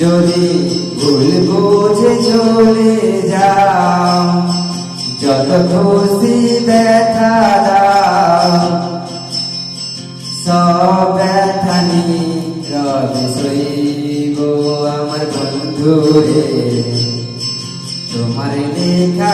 যদি ভুল বুঝে চলে যাও, যত খুশি ব্যথা দাও। সব ব্যথা রবে সইব আমার বন্ধুরে। তোমার লেখা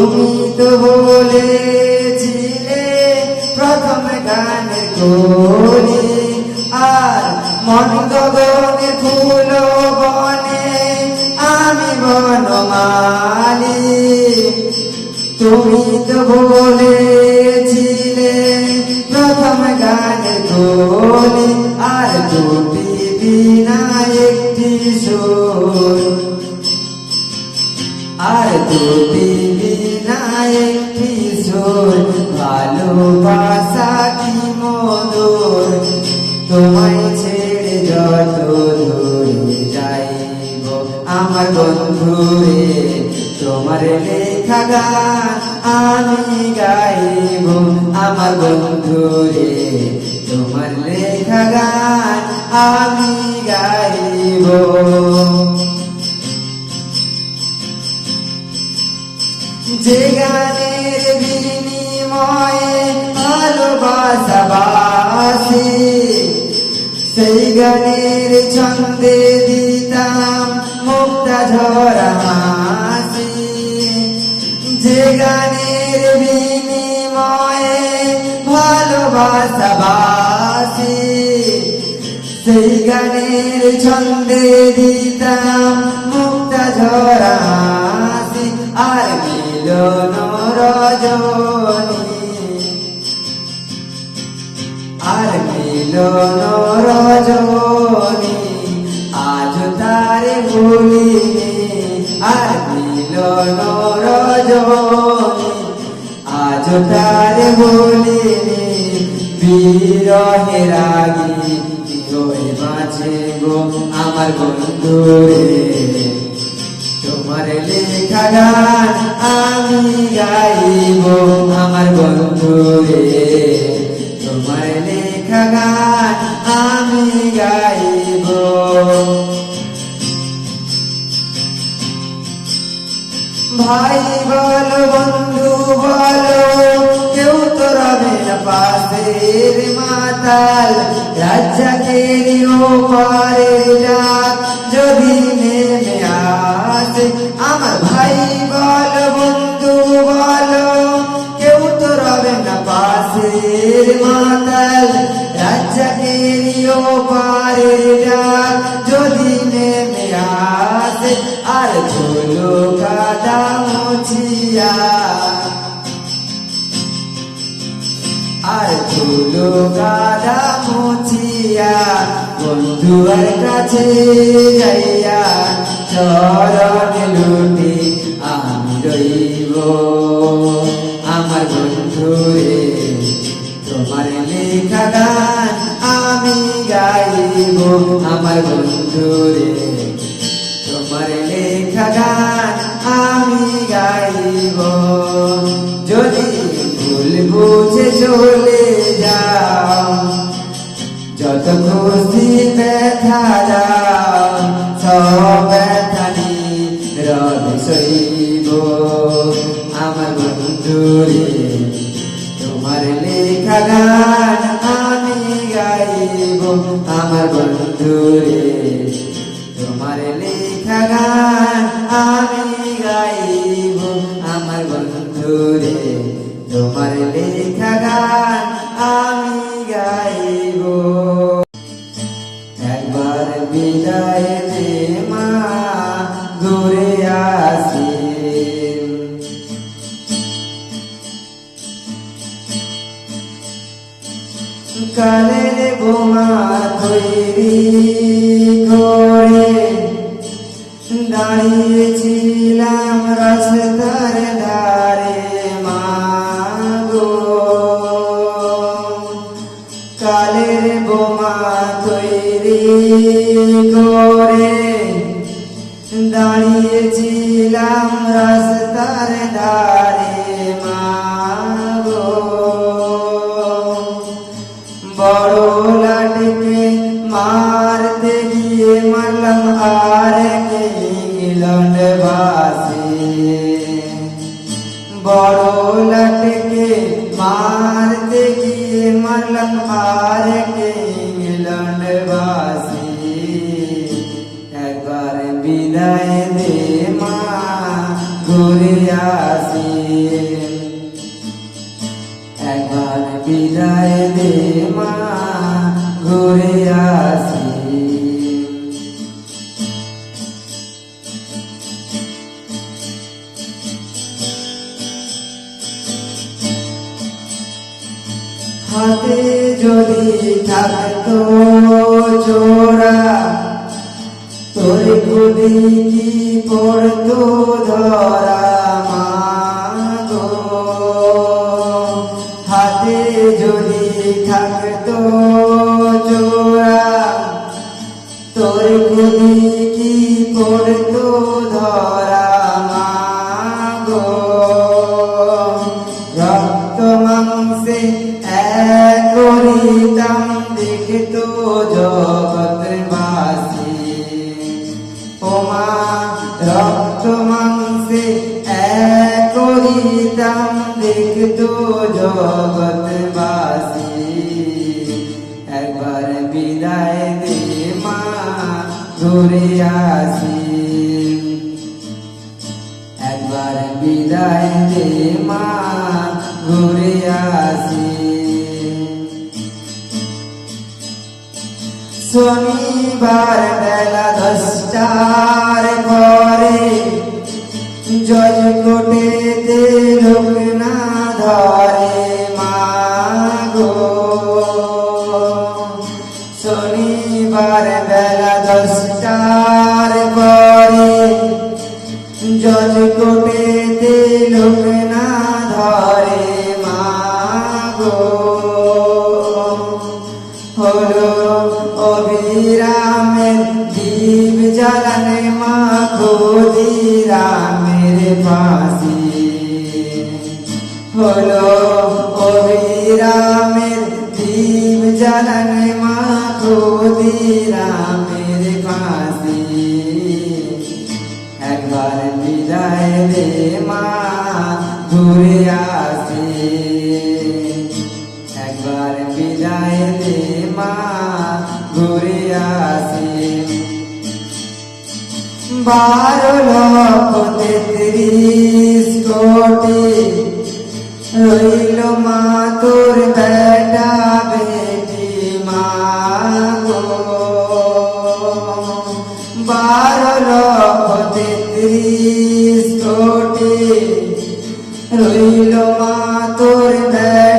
তুমি তো বলেছিলে প্রথম গানের কলি আর মন গগনে ফুল বনে আমি বনমালি। তুমি তো বলেছিলে প্রথম গানের কলি আমার বন্ধু রে, তোমার লেখা গান আমি গাইব। আমার বন্ধু রে, তোমার লেখা গান আমি গাইব। যে গানের বিনিময়ে ভালোবাসা বাসি, সেই গানের ছন্দে দিতাম মুক্তা ঝরা হাসি। যে গানের বিনিময়ে ভালোবাসা বাসি, সেই গানের ছন্দে দিতাম মুক্তা ঝরা হাসি। আর মিলন রজনী, আর মিলন রজনী। আর মিলন রজনী আজ তারে ভুলিনি বিরহে রাগি হয়ে বাঁচে গো আমার বন্ধু রে তোমার লেখা গান আমি গাইব রাজ্জাকের ওপারে ডাক, যদি নেমে আসে আমার ভাই বল, বন্ধু বল। কেউ তো রবে না পাশের মাতাল রাজ্জাকের ওপারে ডাক, যদি নেমে আসে আর ঝোলো কাদা মুছিয়া ধুলো কাদা মুছিয়া। বন্ধুয়ার কাছে যাইয়া চরণ লুটি আমি রইব। আমার বন্ধু রে, তোমার লেখা গান আমি গাইব। আমার বন্ধু রে, তোমার লেখা গান আমি গাইব। যদি ভুল বুঝে চলে যাও যত খুশি ব্যথা সব ব্যথা রবে সইব আমার বন্ধুরে তোমার লেখা গান আমি গাইব আমার বন্ধুরে তোমার লেখা গান আমি গাইব, আমার বন্ধুরে, তোমার লেখা গান কালের বোমা তৈরি করে দাঁড়িয়েছিলাম রাস্তার ধারে মাগো। কালের বোমা তৈরি করে দাঁড়িয়েছিলাম রাস্তার ধারে বাসে বড় লাটকে মারতে গিয়ে মারলাম আর কে ইংল্যান্ড বাসে একবার বিদায় দে মা, ঘুরে আসি। একবার বিদায় দে মা, ঘুরে আসি। থাকতো চোরা তোর খুদি কি পড়তো ধরা দেখতো জগৎ একবার বিদায় দে মা ঘুরে আসি। বিদায় দে মা ঘুরে আসি। শনিবার বেলা দশটার পরে কোটেতে লোক না ধরে মাগো। হলো অবিরামের দীপ জ্বালানে মা ক্ষুদিরামের ফাঁসি হলো অবিরামের দীপ জ্বালানে মা ক্ষুদিরামের বারো লক্ষ তেত্রিশ কোটি রইল মা তোর বেটা বেটি মা বারো লক্ষ তেত্রিশ কোটি রইল মা তোর বেটি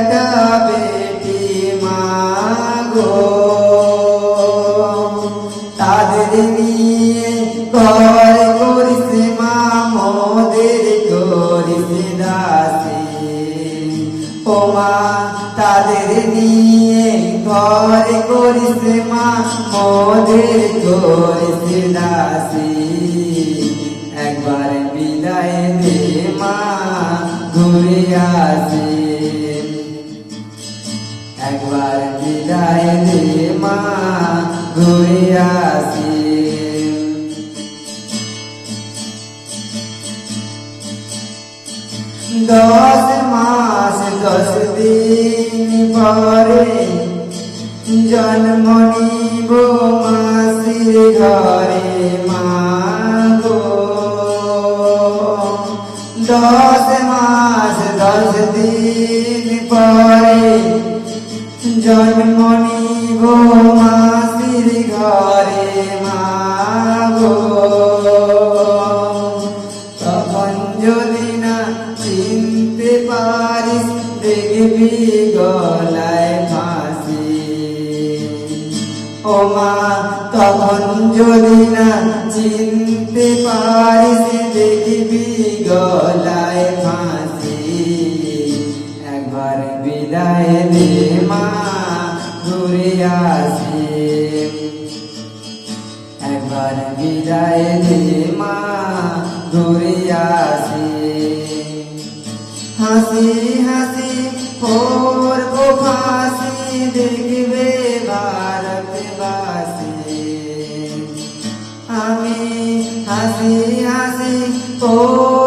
তাদের নিয়ে ঘর করিস মা মোদের করিস দাসী। একবার বিদায় দে মা, ঘুরে আসি। একবার বিদায় দে মা, ঘুরে আসি। দশ মাস দশ দিন পরে জন্ম নিব মাসির ঘরে মাগো। দশ মাস, দশ দিন পরে জন্ম নিব মাসির ঘরে মা তখন যদি না চিনতে পারিস দেখবি গলায় ফাঁসি। একবার বিদায় দে মা, ঘুরে আসি। একবার বিদায় দে মা, ঘুরে আসি। হাসি হাসি করব ফাঁসি, দেখবে হাসি হাসি করব